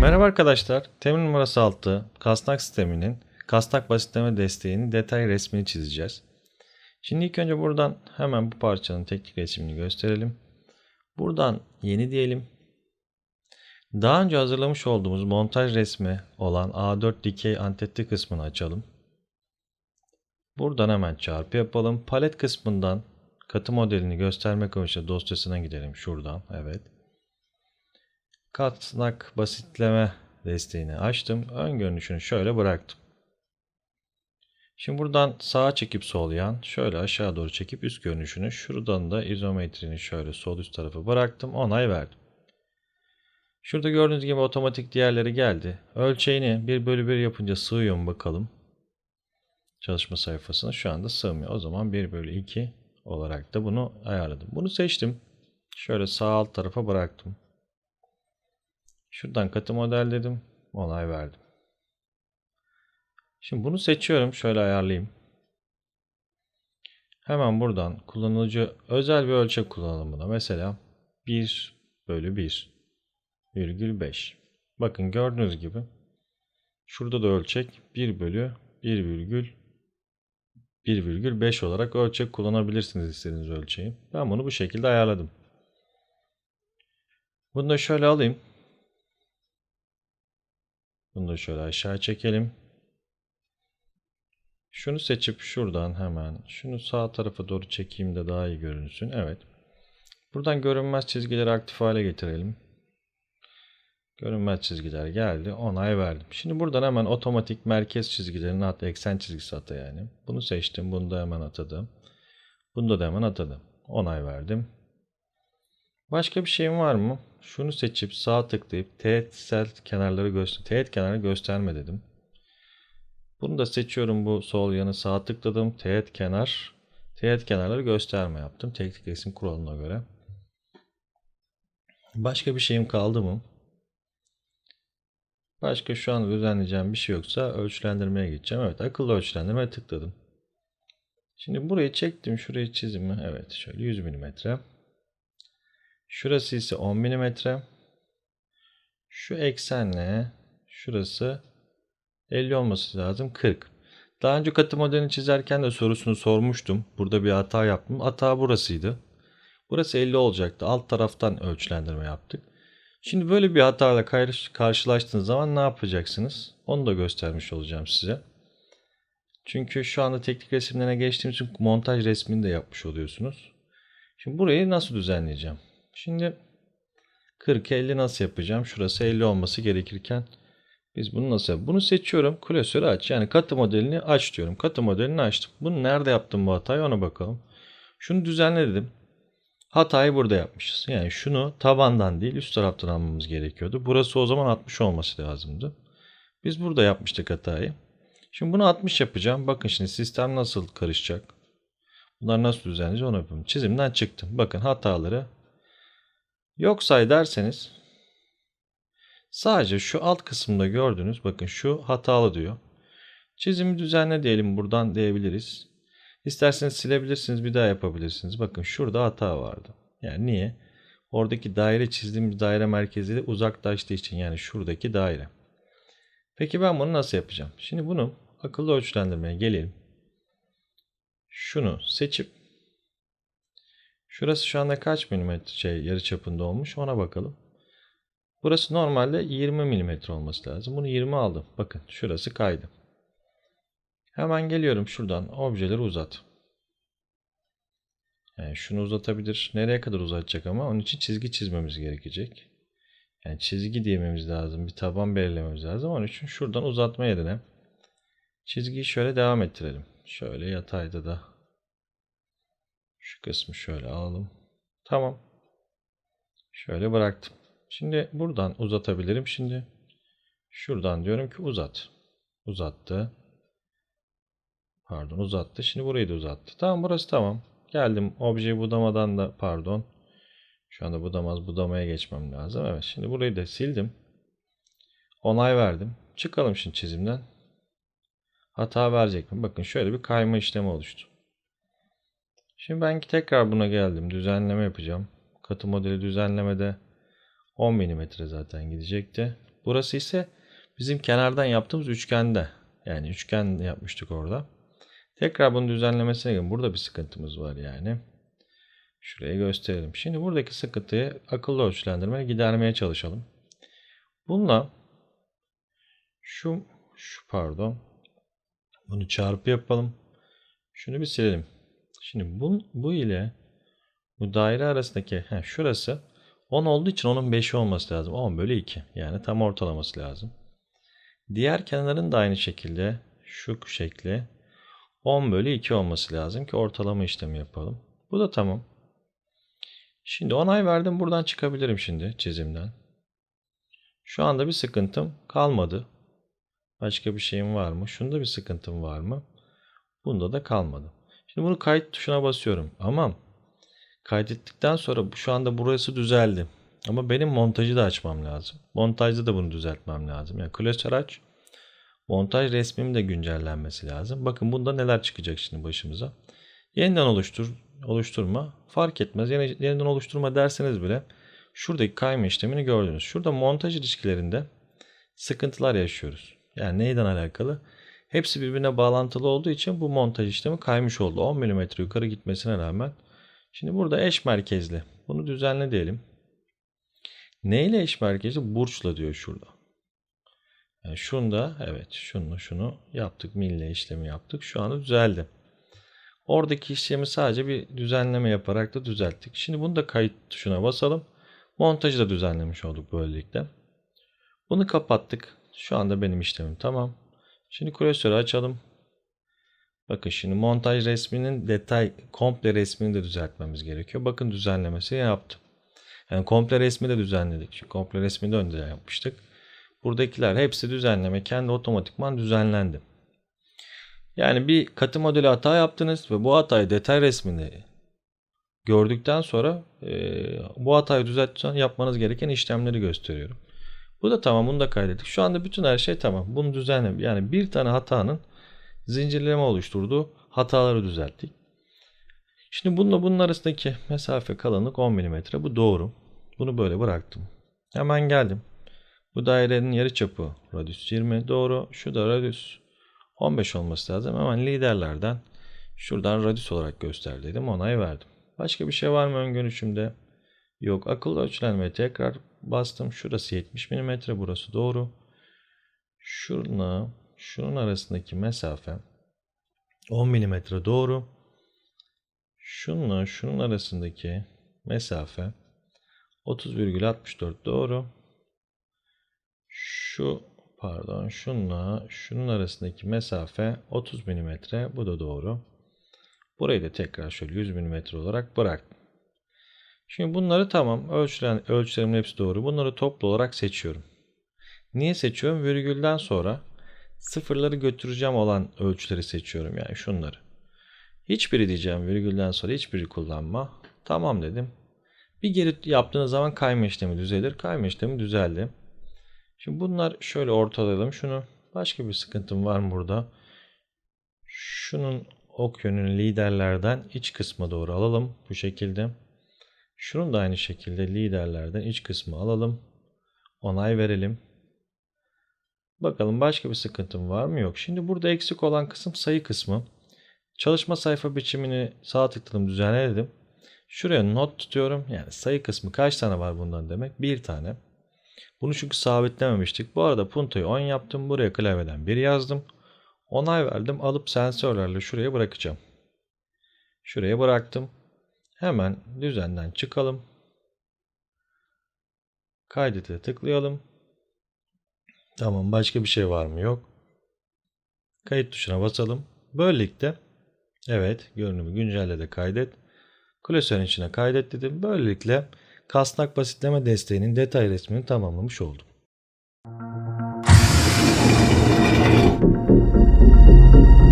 Merhaba arkadaşlar. Temin numarası 6 kasnak sisteminin kasnak basitleme desteğinin detay resmini çizeceğiz. Şimdi ilk önce buradan hemen bu parçanın teknik resmini gösterelim. Buradan yeni diyelim. Daha önce hazırlamış olduğumuz montaj resmi olan A4 dikey antetli kısmını açalım. Buradan hemen çarpı yapalım. Palet kısmından katı modelini göstermek amacıyla dosyasına gidelim. Şuradan evet. Katnak basitleme desteğini açtım. Ön görünüşünü şöyle bıraktım. Şimdi buradan sağa çekip sol yan, şöyle aşağı doğru çekip üst görünüşünü, şuradan da izometrini şöyle sol üst tarafı bıraktım. Onay verdim. Şurada gördüğünüz gibi otomatik diğerleri geldi. Ölçeğini 1 bölü 1 yapınca sığıyor mu bakalım. Çalışma sayfasına şu anda sığmıyor. O zaman 1 bölü 2 olarak da bunu ayarladım. Bunu seçtim. Şöyle sağ alt tarafa bıraktım. Şuradan katı model dedim. Onay verdim. Şimdi bunu seçiyorum. Şöyle ayarlayayım. Hemen buradan kullanıcı özel bir ölçek kullanalım buna. Mesela 1 bölü 1 virgül 5. Bakın gördüğünüz gibi şurada da ölçek 1 bölü 1 virgül 1 virgül 5 olarak ölçek kullanabilirsiniz istediğiniz ölçeği. Ben bunu bu şekilde ayarladım. Bunu da şöyle alayım. Bunu da şöyle aşağı çekelim. Şunu seçip şuradan hemen şunu sağ tarafa doğru çekeyim de daha iyi görünsün. Evet. Buradan görünmez çizgileri aktif hale getirelim. Görünmez çizgiler geldi. Onay verdim. Şimdi buradan hemen otomatik merkez çizgilerini at, eksen çizgisi ata yani. Bunu seçtim. Bunu da hemen atadım. Bunu da hemen atadım. Onay verdim. Başka bir şeyim var mı? Şunu seçip sağ tıklayıp teğetsel kenarları göster teğet kenarı gösterme dedim. Bunu da seçiyorum bu sol yanı sağ tıkladım. Teğet kenar teğet kenarları gösterme yaptım. Teknik resim kuralına göre. Başka bir şeyim kaldı mı? Başka şu an düzenleyeceğim bir şey yoksa ölçülendirmeye geçeceğim. Evet akıllı ölçülendirmeye tıkladım. Şimdi burayı çektim. Şurayı çizimi. Evet şöyle 100 mm. Şurası ise 10 mm. Şu eksenle şurası 50 olması lazım 40. Daha önce katı modelini çizerken de sorusunu sormuştum. Burada bir hata yaptım. Hata burasıydı. Burası 50 olacaktı. Alt taraftan ölçülendirme yaptık. Şimdi böyle bir hatayla karşılaştığınız zaman ne yapacaksınız? Onu da göstermiş olacağım size. Çünkü şu anda teknik resimlerine geçtiğim için montaj resmini de yapmış oluyorsunuz. Şimdi burayı nasıl düzenleyeceğim? Şimdi 40 50 nasıl yapacağım? Şurası 50 olması gerekirken biz bunu nasıl yapalım? Bunu seçiyorum. Klasörü aç. Yani katı modelini aç diyorum. Katı modelini açtım. Bunu nerede yaptım bu hatayı ona bakalım. Şunu düzenle dedim. Hatayı burada yapmışız. Yani şunu tabandan değil üst taraftan almamız gerekiyordu. Burası o zaman 60 olması lazımdı. Biz burada yapmıştık hatayı. Şimdi bunu 60 yapacağım. Bakın şimdi sistem nasıl karışacak. Bunlar nasıl düzenleyeceğiz onu yapalım. Çizimden çıktım. Bakın hataları yok say derseniz sadece şu alt kısımda gördüğünüz bakın şu hatalı diyor. Çizimi düzenle diyelim buradan diyebiliriz. İsterseniz silebilirsiniz bir daha yapabilirsiniz. Bakın şurada hata vardı. Yani niye? Oradaki daire çizdiğimiz daire merkeziyle uzaklaştığı için yani şuradaki daire. Peki ben bunu nasıl yapacağım? Şimdi bunu akıllı ölçülendirmeye gelelim. Şunu seçip şurası şu anda kaç milimetre şey yarı çapında olmuş ona bakalım. Burası normalde 20 milimetre olması lazım. Bunu 20 aldım. Bakın şurası kaydı. Hemen geliyorum şuradan objeleri uzat. Yani şunu uzatabilir. Nereye kadar uzatacak ama onun için çizgi çizmemiz gerekecek. Yani çizgi diyememiz lazım. Bir taban belirlememiz lazım. Onun için şuradan uzatma yerine çizgiyi şöyle devam ettirelim. Şöyle yatayda da şu kısmı şöyle alalım. Tamam. Şöyle bıraktım. Şimdi buradan uzatabilirim. Şimdi şuradan diyorum ki uzat. Uzattı. Pardon uzattı. Şimdi burayı da uzattı. Tamam burası tamam. Geldim objeyi budamadan da pardon. Şu anda budamaz budamaya geçmem lazım. Evet şimdi burayı da sildim. Onay verdim. Çıkalım şimdi çizimden. Hata verecek mi? Bakın şöyle bir kayma işlemi oluştu. Şimdi ben tekrar buna geldim. Düzenleme yapacağım. Katı modeli düzenlemede 10 mm zaten gidecekti. Burası ise bizim kenardan yaptığımız üçgende. Yani üçgen yapmıştık orada. Tekrar bunun düzenlemesine gelin. Burada bir sıkıntımız var yani. Şuraya gösterelim. Şimdi buradaki sıkıntıyı akıllı ölçülendirmeye gidermeye çalışalım. Bununla şu, şu pardon. Bunu çarpı yapalım. Şunu bir silelim. Şimdi bu, bu ile bu daire arasındaki heh, şurası 10 olduğu için onun 5'i olması lazım. 10 bölü 2. Yani tam ortalaması lazım. Diğer kenarın da aynı şekilde şu şekli 10 bölü 2 olması lazım ki ortalama işlemi yapalım. Bu da tamam. Şimdi onay verdim. Buradan çıkabilirim şimdi çizimden. Şu anda bir sıkıntım kalmadı. Başka bir şeyim var mı? Şunda bir sıkıntım var mı? Bunda da kalmadı. Şimdi bunu kayıt tuşuna basıyorum. Ama kaydettikten sonra şu anda burası düzeldi. Ama benim montajı da açmam lazım. Montajda da bunu düzeltmem lazım. Yani klasör aç. Montaj resmim de güncellenmesi lazım. Bakın bunda neler çıkacak şimdi başımıza. Yeniden oluştur, oluşturma fark etmez. Yeni, yeniden oluşturma derseniz bile şuradaki kayma işlemini gördünüz. Şurada montaj ilişkilerinde sıkıntılar yaşıyoruz. Yani neyden alakalı? Hepsi birbirine bağlantılı olduğu için bu montaj işlemi kaymış oldu. 10 mm yukarı gitmesine rağmen. Şimdi burada eş merkezli. Bunu düzenle diyelim. Neyle eş merkezli? Burçla diyor şurada. Yani şunda evet şunu şunu yaptık. Mille işlemi yaptık. Şu anda düzeldi. Oradaki işlemi sadece bir düzenleme yaparak da düzelttik. Şimdi bunu da kayıt tuşuna basalım. Montajı da düzenlemiş olduk böylelikle. Bunu kapattık. Şu anda benim işlemim tamam. Şimdi klasörü açalım. Bakın şimdi montaj resminin detay komple resmini de düzeltmemiz gerekiyor. Bakın düzenlemesi yaptım. Yani komple resmi de düzenledik. Çünkü komple resmi de önce yapmıştık. Buradakiler hepsi düzenleme. Kendi otomatikman düzenlendi. Yani bir katı modeli hata yaptınız ve bu hatayı detay resminde gördükten sonra e, bu hatayı düzeltsen yapmanız gereken işlemleri gösteriyorum. Bu da tamam bunu da kaydettik. Şu anda bütün her şey tamam. Bunu düzenle yani bir tane hatanın zincirleme oluşturduğu hataları düzelttik. Şimdi bununla bunun arasındaki mesafe kalınlık 10 mm. Bu doğru. Bunu böyle bıraktım. Hemen geldim. Bu dairenin yarıçapı radius 20 doğru. Şu da radius 15 olması lazım. Hemen liderlerden şuradan radius olarak göster dedim. Onay verdim. Başka bir şey var mı ön görüşümde? Yok. Akıllı ölçülenmeye tekrar bastım. Şurası 70 mm. Burası doğru. Şununla şunun arasındaki mesafe 10 mm doğru. Şununla şunun arasındaki mesafe 30,64 doğru. Şu pardon şunla şunun arasındaki mesafe 30 mm. Bu da doğru. Burayı da tekrar şöyle 100 mm olarak bıraktım. Şimdi bunları tamam. Ölçülen, ölçülerimin hepsi doğru. Bunları toplu olarak seçiyorum. Niye seçiyorum? Virgülden sonra sıfırları götüreceğim olan ölçüleri seçiyorum. Yani şunları. Hiçbiri diyeceğim virgülden sonra hiçbiri kullanma. Tamam dedim. Bir geri yaptığınız zaman kayma işlemi düzelir. Kayma işlemi düzeldi. Şimdi bunlar şöyle ortalayalım şunu. Başka bir sıkıntım var mı burada? Şunun ok yönünü liderlerden iç kısma doğru alalım. Bu şekilde. Şunun da aynı şekilde liderlerden iç kısmı alalım. Onay verelim. Bakalım başka bir sıkıntım var mı? Yok. Şimdi burada eksik olan kısım sayı kısmı. Çalışma sayfa biçimini sağ tıkladım düzenledim. Şuraya not tutuyorum. Yani sayı kısmı kaç tane var bundan demek? Bir tane. Bunu çünkü sabitlememiştik. Bu arada puntoyu 10 yaptım. Buraya klavyeden 1 yazdım. Onay verdim. Alıp sensörlerle şuraya bırakacağım. Şuraya bıraktım. Hemen düzenden çıkalım. Kaydete tıklayalım. Tamam başka bir şey var mı? Yok. Kayıt tuşuna basalım. Böylelikle evet görünümü güncelle de kaydet. Klasörün içine kaydet dedim. Böylelikle kasnak basitleme desteğinin detay resmini tamamlamış oldum.